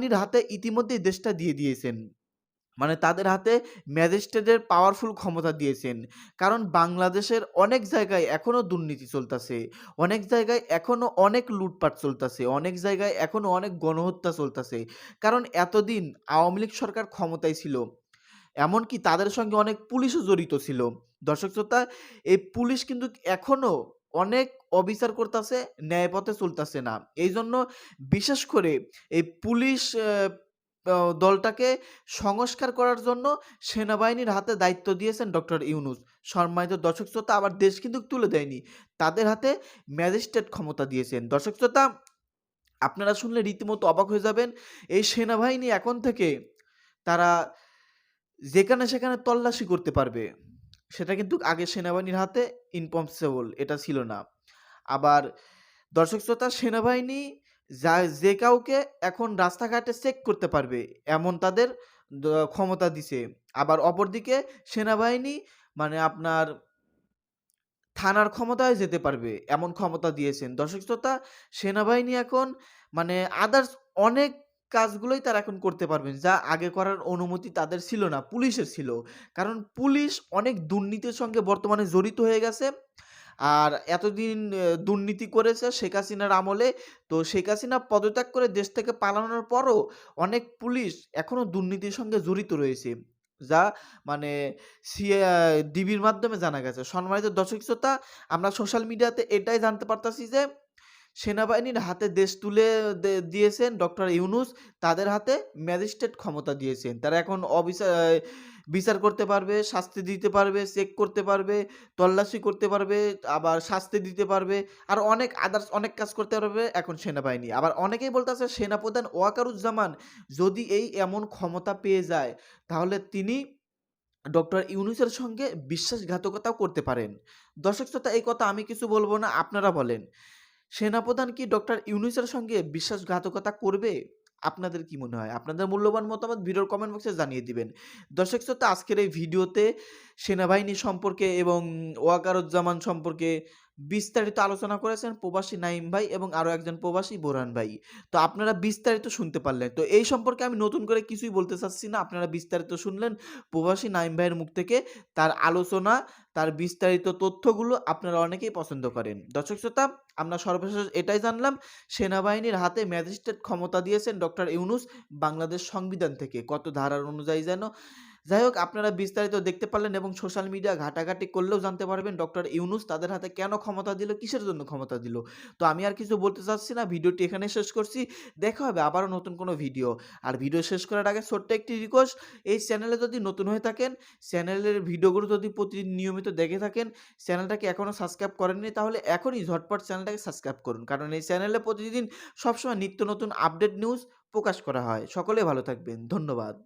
সেনাবাহিনীর হাতে ইতিমধ্যেই দেশটা দিয়ে দিয়েছেন। মানে তাদের হাতে ম্যাজিস্ট্রেটের পাওয়ারফুল ক্ষমতা দিয়েছেন। কারণ বাংলাদেশের অনেক জায়গায় এখনও দুর্নীতি চলতেছে। অনেক জায়গায় এখনও অনেক লুটপাট চলতেছে। অনেক জায়গায় এখনও অনেক গণহত্যা চলতেছে। কারণ এতদিন আওয়ামী লীগ সরকার ক্ষমতায় ছিল। এমনকি তাদের সঙ্গে অনেক পুলিশও জড়িত ছিল। দর্শক শ্রোতা, এই পুলিশ কিন্তু এখনও অনেক অবিচার করতেছে, ন্যায়পথে চলতেছে না। এই জন্য বিশেষ করে এই পুলিশ দলটাকে সংস্কার করার জন্য সেনাবাহিনীর হাতে দায়িত্ব দিয়েছেন ডক্টর ইউনুস। সম্মানিত দর্শক শ্রোতা, আবার দেশ কিন্তু তুলে দেয়নি। তাদের হাতে ম্যাজিস্ট্রেট ক্ষমতা দিয়েছেন। দর্শক শ্রোতা, আপনারা শুনলে রীতিমতো অবাক হয়ে যাবেন, এই সেনাবাহিনী এখন থেকে তারা যেখানে সেখানে তল্লাশি করতে পারবে। সেটা কিন্তু আগে সেনাবাহিনীর হাতে ইনপসিবল এটা ছিল না। আবার দর্শক শ্রোতা, সেনাবাহিনী যা, যে কাউকে এখন রাস্তাঘাটে চেক করতে পারবে, এমন তাদের ক্ষমতা দিছে। আবার অপরদিকে সেনাবাহিনী মানে আপনার থানার ক্ষমতায় যেতে পারবে, এমন ক্ষমতা দিয়েছেন। দর্শক শ্রোতা, সেনাবাহিনী এখন মানে আদার্স অনেক কাজগুলোই তারা এখন করতে পারবেন, যা আগে করার অনুমতি তাদের ছিল না, পুলিশের ছিল। কারণ পুলিশ অনেক দুর্নীতির সঙ্গে বর্তমানে জড়িত হয়ে গেছে। আর এতদিন দুর্নীতি করেছে শেখ হাসিনার আমলে। তো শেখ হাসিনা পদত্যাগ করে দেশ থেকে পালানোর পরও অনেক পুলিশ এখনও দুর্নীতির সঙ্গে জড়িত রয়েছে। যা মানে ডিবির মাধ্যমে জানা গেছে। সম্মানিত দর্শক শ্রোতা, আমরা সোশ্যাল মিডিয়াতে এটাই জানতে পারতাছি যে সেনাবাহিনীর হাতে দেশ তুলে দিয়েছেন ডক্টর ইউনুস। তাদের হাতে ম্যাজিস্ট্রেট ক্ষমতা দিয়েছেন। তারা এখন অবিচার বিচার করতে পারবে, শাস্তি দিতে পারবে, চেক করতে পারবে, তল্লাশি করতে পারবে, আবার শাস্তি দিতে পারবে, আর অনেক আদার্স অনেক কাজ করতে পারবে এখন সেনাবাহিনী। আবার অনেকেই বলতে বলতেছে, সেনাপ্রধান ওয়াকারুজ্জামান, যদি এই এমন ক্ষমতা পেয়ে যায়, তাহলে তিনি ডক্টর ইউনুসের সঙ্গে বিশ্বাসঘাতকতাও করতে পারেন। দর্শক শ্রোতা, এই কথা আমি কিছু বলব না, আপনারা বলেন। সেনাপ্রধান কি ডক্টর ইউনুসের সঙ্গে বিশ্বাসঘাতকতা করবে? আপনাদের কি মনে হয়? আপনাদের মূল্যবান মতামত ভিডিওর কমেন্ট বক্সে জানিয়ে দিবেন। দর্শক শ্রোতা, আজকের এই ভিডিওতে সেনাবাহিনী সম্পর্কে এবং ওয়াকারুজ্জামান সম্পর্কে বিস্তারিত আলোচনা করেছেন প্রবাসী নাইম ভাই এবং আরও একজন প্রবাসী বোরান ভাই। তো আপনারা বিস্তারিত শুনতে পারলেন। তো এই সম্পর্কে আমি নতুন করে কিছুই বলতে চাচ্ছি না। আপনারা বিস্তারিত শুনলেন প্রবাসী নাইম ভাইয়ের মুখ থেকে তার আলোচনা, তার বিস্তারিত তথ্যগুলো আপনারা অনেকেই পছন্দ করেন। দর্শক শ্রোতা আমরা সর্বশেষ এটাই জানলাম। সেনাবাহিনীর হাতে ম্যাজিস্ট্রেট ক্ষমতা দিয়েছেন ডক্টর ইউনুস বাংলাদেশ সংবিধান থেকে। কত ধারার অনুযায়ী যেন। যাই হোক, আপনারা বিস্তারিত দেখতে পারলেন এবং সোশ্যাল মিডিয়া ঘাটাঘাটি করলেও জানতে পারবেন ডক্টর ইউনুস তাদের হাতে কেন ক্ষমতা দিল, কিসের জন্য ক্ষমতা দিল। তো আমি আর কিছু বলতে চাচ্ছি না, ভিডিওটি এখানে শেষ করছি। দেখা হবে আবারও নতুন কোনো ভিডিও। আর ভিডিও শেষ করার আগে ছোট্ট একটি রিকোয়েস্ট এই চ্যানেলে যদি নতুন হয়ে থাকেন, চ্যানেলের ভিডিওগুলো যদি প্রতিদিন নিয়মিত দেখে থাকেন, চ্যানেলটাকে এখনও সাবস্ক্রাইব করেননি, তাহলে এখনই ঝটপট চ্যানেলটাকে সাবস্ক্রাইব করুন। কারণ এই চ্যানেলে প্রতিদিন সবসময় নিত্য নতুন আপডেট নিউজ প্রকাশ করা হয়। সকলে ভালো থাকবেন। ধন্যবাদ।